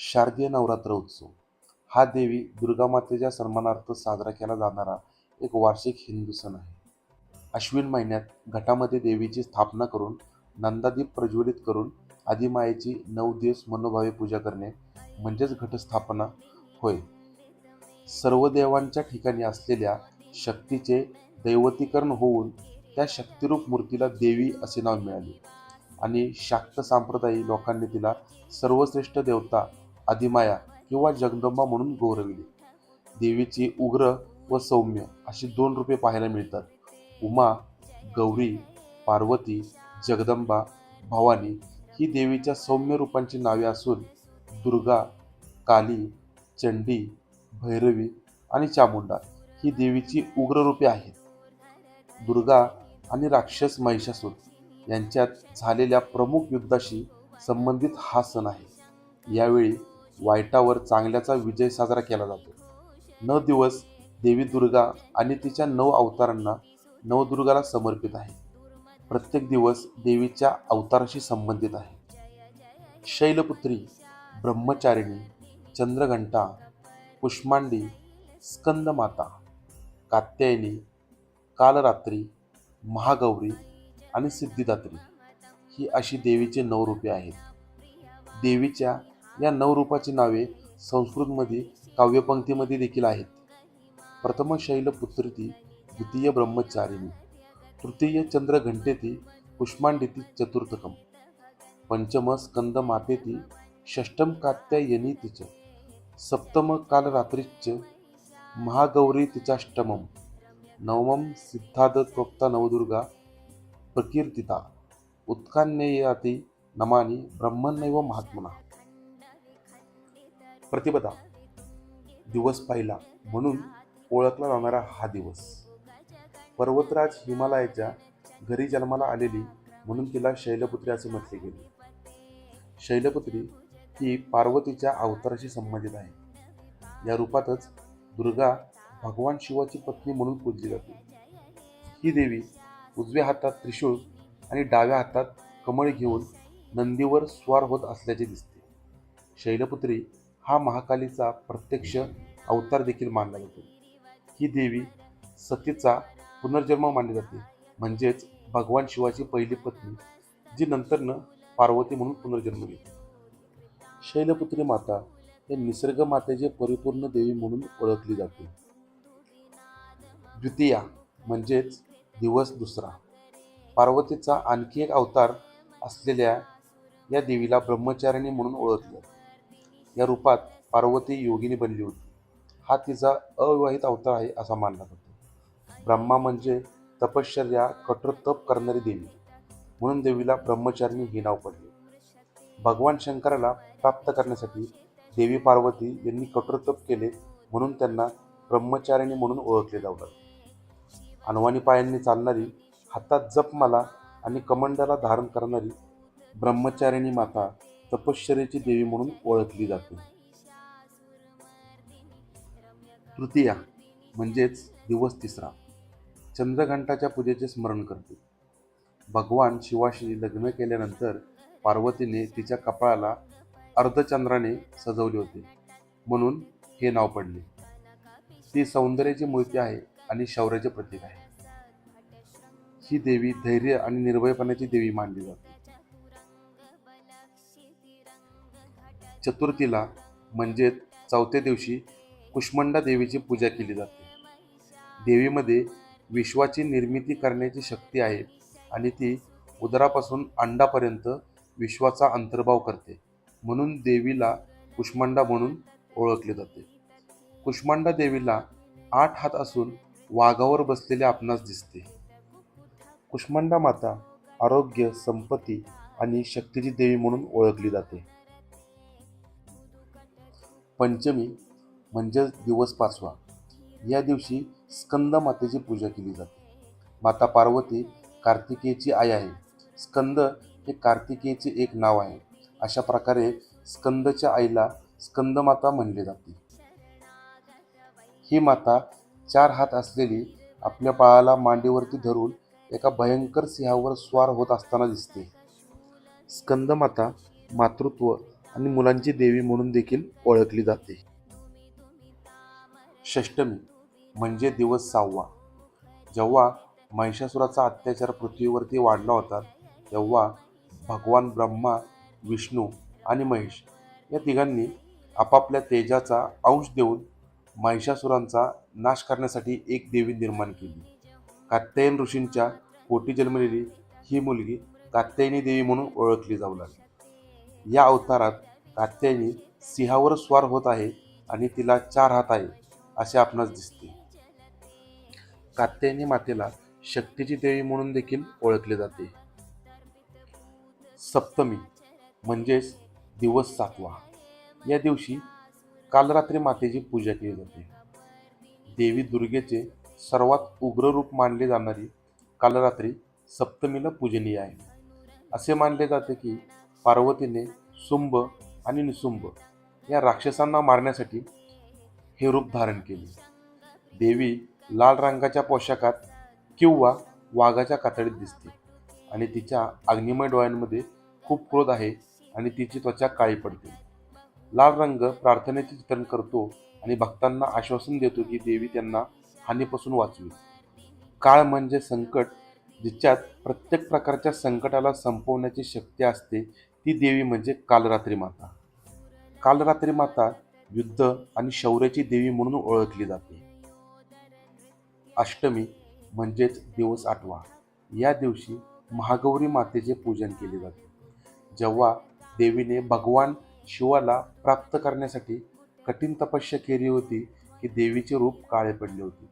शारदीय नवरात्र उत्सव. हा देवी दुर्गामातेच्या सन्मानार्थ साजरा केला जाणारा एक वार्षिक हिंदू सण आहे. अश्विन महिन्यात घटामध्ये देवीची स्थापना करून नंदादीप प्रज्वलित करून आदिमायेची नऊ दिवस मनोभावे पूजा करणे म्हणजेच घटस्थापना होय. सर्व देवांच्या ठिकाणी असलेल्या शक्तीचे दैवतीकरण होऊन त्या शक्तिरूप मूर्तीला देवी असे नाव मिळाले. आणि शाक्त सांप्रदायी लोकांनी तिला सर्वश्रेष्ठ देवता आदिमाया किंवा जगदंबा म्हणून गौरविले. देवीची उग्र व सौम्य अशी दोन रूपे पाहायला मिळतात. उमा गौरी पार्वती जगदंबा भवानी ही देवीच्या सौम्य रूपांची नावे असून दुर्गा काली चंडी भैरवी आणि चामुंडा ही देवीची उग्र रूपे आहेत. दुर्गा आणि राक्षस महिषासूर यांच्यात झालेल्या प्रमुख युद्धाशी संबंधित हा सण आहे. यावेळी वाईटावर चांगल्याचा विजय साजरा केला जातो. नऊ दिवस देवी दुर्गा आणि तिच्या नऊ अवतारांना नवदुर्गाला समर्पित आहे. प्रत्येक दिवस देवीच्या अवताराशी संबंधित आहे. शैलपुत्री ब्रह्मचारिणी चंद्रघंटा कुष्मांडी स्कंदमाता कात्यायनी कालरात्री महागौरी आणि सिद्धिदात्री ही अशी देवीचे नऊ रूपे आहेत. देवीच्या या नऊ रूपाची नावे संस्कृतमध्ये काव्यपंक्तीमध्ये देखील आहेत. प्रथम शैलपुत्रती द्वितीय ब्रह्मचारिणी तृतीय चंद्रघंटेती कुष्मांडिती चतुर्थकम पंचम स्कंद मातेती षष्टम कात्यायनी तिच सप्तम कालरात्रीच महागौरी तिचाष्टमम नवमं सिद्धार्थोक्ता नवदुर्गा प्रकीर्तिता उत्कान्ययाती नमानी ब्रह्मन्नैव महात्मना। प्रतिपदा दिवस पाहिला म्हणून ओळखला जाणारा हा दिवस. पर्वतराज हिमालयाच्या घरी जन्माला आलेली म्हणून तिला शैलपुत्री असे म्हटले गेले. शैलपुत्री ही पार्वतीच्या अवताराशी संबंधित आहे. या रूपातच दुर्गा भगवान शिवाची पत्नी म्हणून पूजली जाते. ही देवी उजव्या हातात त्रिशूळ आणि डाव्या हातात कमळ घेऊन नंदीवर स्वार होत असल्याचे दिसते. शैलपुत्री हा महाकालीचा प्रत्यक्ष अवतार देखील मानला जातो. ही देवी सतीचा पुनर्जन्म मानली जाते. म्हणजेच भगवान शिवाची पहिली पत्नी जी नंतरनं पार्वती म्हणून पुनर्जन्म घेते. शैलपुत्री माता हे निसर्ग मातेचे परिपूर्ण देवी म्हणून ओळखली जाते. द्वितीया म्हणजेच दिवस दुसरा. पार्वतीचा आणखी एक अवतार असलेल्या या देवीला ब्रह्मचारिणी म्हणून ओळखले जाते. या रूपात पार्वती योगिनी बनली होती. हा तिचा अविवाहित अवतार आहे असा मानला जातो. ब्रह्मा म्हणजे तपश्चर्या कठोर तप करणारी देवी. म्हणून देवीला ब्रह्मचारिणी हे नाव पडले. भगवान शंकराला प्राप्त करण्यासाठी देवी पार्वती यांनी कठोर तप केले म्हणून त्यांना ब्रह्मचारिणी म्हणून ओळखले जातात अनवानी अनवाणी पायांनी चालणारी हातात जपमाला आणि कमंडाला धारण करणारी ब्रह्मचारिणी माता तपश्चर्याची देवी म्हणून ओळखली जाते. तृतीया म्हणजेच दिवस तिसरा. चंद्रघंटाच्या पूजेचे स्मरण करते. भगवान शिवाशी लग्न केल्यानंतर पार्वतीने तिच्या कपाळाला अर्धचंद्राने सजवले होते. म्हणून हे नाव पडले. ती सौंदर्याची मूर्ती आहे आणि शौर्याचे प्रतीक आहे. ही देवी धैर्य आणि निर्भयपणाची देवी मानली जाते. चतुर्थीला म्हणजेच चौथ्या दिवशी कुष्मंडा देवीची पूजा केली जाते. देवीमध्ये विश्वाची निर्मिती करण्याची शक्ती आहे आणि ती उदरापासून अंडापर्यंत विश्वाचा अंतर्भाव करते म्हणून देवीला कुष्मांडा म्हणून ओळखले जाते. कुष्मांडा देवीला आठ हात असून वाघावर बसलेले आपणास दिसते. कुष्मांडा माता आरोग्य संपत्ती आणि शक्तीची देवी म्हणून ओळखली जाते. पंचमी म्हणजेच दिवस पाचवा. या दिवशी स्कंद मातेची पूजा केली जाते. माता पार्वती कार्तिकेयची आई आहे. स्कंद हे कार्तिकेयचे एक नाव आहे. अशा प्रकारे स्कंदच्या आईला स्कंदमाता म्हणले जाते. ही माता चार हात असलेली आपल्या बाळाला मांडीवरती धरून एका भयंकर सिंहावर स्वार होत असताना दिसते. स्कंदमाता मातृत्व आणि मुलांची देवी म्हणून देखील ओळखली जाते. षष्टमी म्हणजे दिवस सहावा. जेव्हा महिषासुराचा अत्याचार पृथ्वीवरती वाढला होता तेव्हा भगवान ब्रह्मा विष्णू आणि महेश या तिघांनी आपापल्या तेजाचा अंश देऊन महिषासुरांचा नाश करण्यासाठी एक देवी निर्माण केली. कात्यायन ऋषींच्या पोटी जन्मलेली ही मुलगी कात्यायनी देवी म्हणून ओळखली जाऊ लागली. या अवतारात कात्यायनी सिंहावर स्वार होत आहे आणि तिला चार हात आहे असे आपणास दिसते. कात्यायनी मातेला शक्तीची देवी म्हणून देखील ओळखले जाते. सप्तमी म्हणजेच दिवस सातवा. या दिवशी कालरात्री मातेची पूजा केली जाते. देवी दुर्गेचे सर्वात उग्र रूप मानले जाणारी कालरात्री सप्तमीला पूजनीय आहे. असे मानले जाते की पार्वतीने शुंभ आणि निसुंभ या राक्षसांना मारण्यासाठी हे रूप धारण केले. देवी लाल रंगाच्या पोशाखात किंवा वाघाच्या कातडीत दिसते आणि तिच्या अग्निमय डोळ्यांमध्ये खूप क्रोध आहे आणि तिची त्वचा काळी पडते. लाल रंग प्रार्थनेचे चित्रण करतो आणि भक्तांना आश्वासन देतो की देवी त्यांना हानीपासून वाचवी काळ म्हणजे संकट जिच्यात प्रत्येक प्रकारच्या संकटाला संपवण्याची शक्ती असते ती देवी म्हणजे कालरात्री माता. कालरात्री माता युद्ध आणि शौर्याची देवी म्हणून ओळखली जाते. अष्टमी म्हणजेच दिवस आठवा. या दिवशी महागौरी मातेचे पूजन केले जाते. जेव्हा देवीने भगवान शिवाला प्राप्त करण्यासाठी कठीण तपस्या केली होती की देवीचे रूप काळे पडले होते.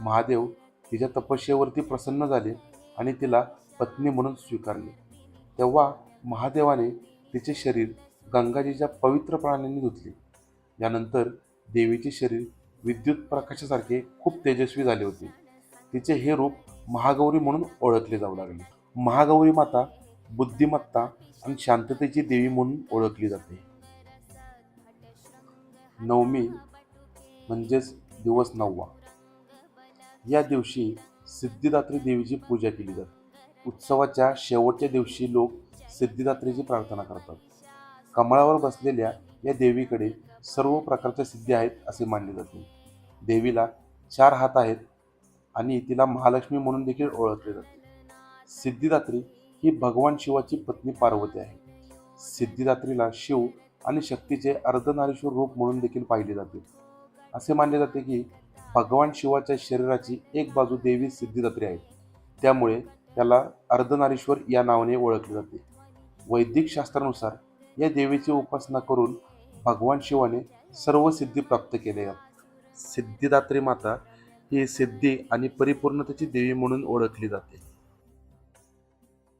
महादेव तिच्या तपस्येवरती प्रसन्न झाले आणि तिला पत्नी म्हणून स्वीकारले. तेव्हा महादेवाने तिचे शरीर गंगाजीच्या पवित्र प्राण्यांनी धुतले. यानंतर देवीचे शरीर विद्युत प्रकाशासारखे खूप तेजस्वी झाले होते. तिचे हे रूप महागौरी म्हणून ओळखले जाऊ लागले. महागौरी माता बुद्धिमत्ता आणि शांततेची देवी म्हणून ओळखली जाते. नवमी म्हणजेच दिवस नववा. या दिवशी सिद्धिदात्री देवीची पूजा केली जाते. उत्सवाच्या शेवटच्या दिवशी लोक सिद्धिदात्रीची प्रार्थना करतात. कमळावर बसलेल्या या देवीकडे सर्व प्रकारच्या सिद्धी आहेत असे मानले जाते. देवीला चार हात आहेत आणि तिला महालक्ष्मी म्हणून देखील ओळखले जाते. सिद्धिदात्री ही भगवान शिवाची पत्नी पार्वती आहे. सिद्धिदात्रीला शिव आणि शक्तीचे अर्धनारीश्वर रूप म्हणून देखील पाहिले जाते. असे मानले जाते की भगवान शिवाच्या शरीराची एक बाजू देवी सिद्धिदात्री आहे. त्यामुळे त्याला अर्धनारीश्वर या नावाने ओळखले जाते. वैदिक शास्त्रानुसार या देवीची उपासना करून भगवान शिवाने सर्व सिद्धी प्राप्त केल्या. सिद्धिदात्री माता ही सिद्धी आणि परिपूर्णतेची देवी म्हणून ओळखली जाते.